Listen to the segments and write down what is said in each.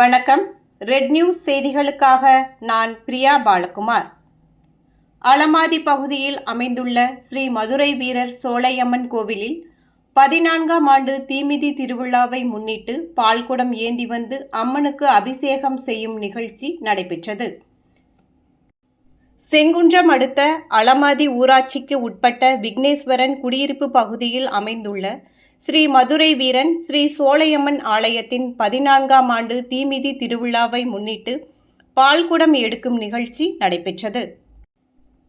வணக்கம். Red news செய்திகளுக்காக நான் பிரியா பாலகுமார். அலமாதி பகுதியில் அமைந்துள்ள ஸ்ரீ மதுரை வீரர் சோலையம்மன் கோவிலில் பதினான்காம் ஆண்டு தீமிதி திருவிழாவை முன்னிட்டு பால்குடம் ஏந்தி வந்து அம்மனுக்கு அபிஷேகம் செய்யும் நிகழ்ச்சி நடைபெற்றது. செங்குன்றம் அடுத்த அலமாதி ஊராட்சிக்கு உட்பட்ட விக்னேஸ்வரன் குடியிருப்பு பகுதியில் அமைந்துள்ள ஸ்ரீ மதுரை வீரன் ஸ்ரீ சோலையம்மன் ஆலயத்தின் பதினான்காம் ஆண்டு தீமிதி திருவிழாவை முன்னிட்டு பால்குடம் எடுக்கும் நிகழ்ச்சி நடைபெற்றது.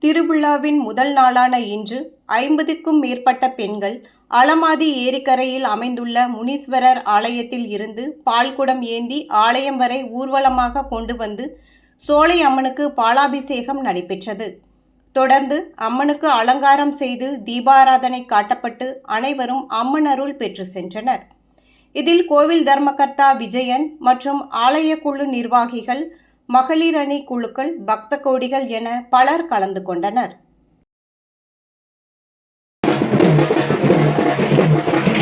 திருவிழாவின் முதல் நாளான இன்று ஐம்பதுக்கும் மேற்பட்ட பெண்கள் அலமாதி ஏரிக்கரையில் அமைந்துள்ள முனீஸ்வரர் ஆலயத்தில் இருந்து பால்குடம் ஏந்தி ஆலயம் வரை ஊர்வலமாக கொண்டு வந்து சோலை அம்மனுக்கு பாலாபிஷேகம் நடைபெற்றது. தொடர்ந்து அம்மனுக்கு அலங்காரம் செய்து தீபாராதனை காட்டப்பட்டு அனைவரும் அம்மன் அருள் பெற்று சென்றனர். இதில் கோவில் தர்மகர்த்தா விஜயன் மற்றும் ஆலய குழு நிர்வாகிகள் மகளிர் அணி குழுக்கள் பக்த கோடிகள் என பலர் கலந்து கொண்டனர்.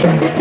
Thank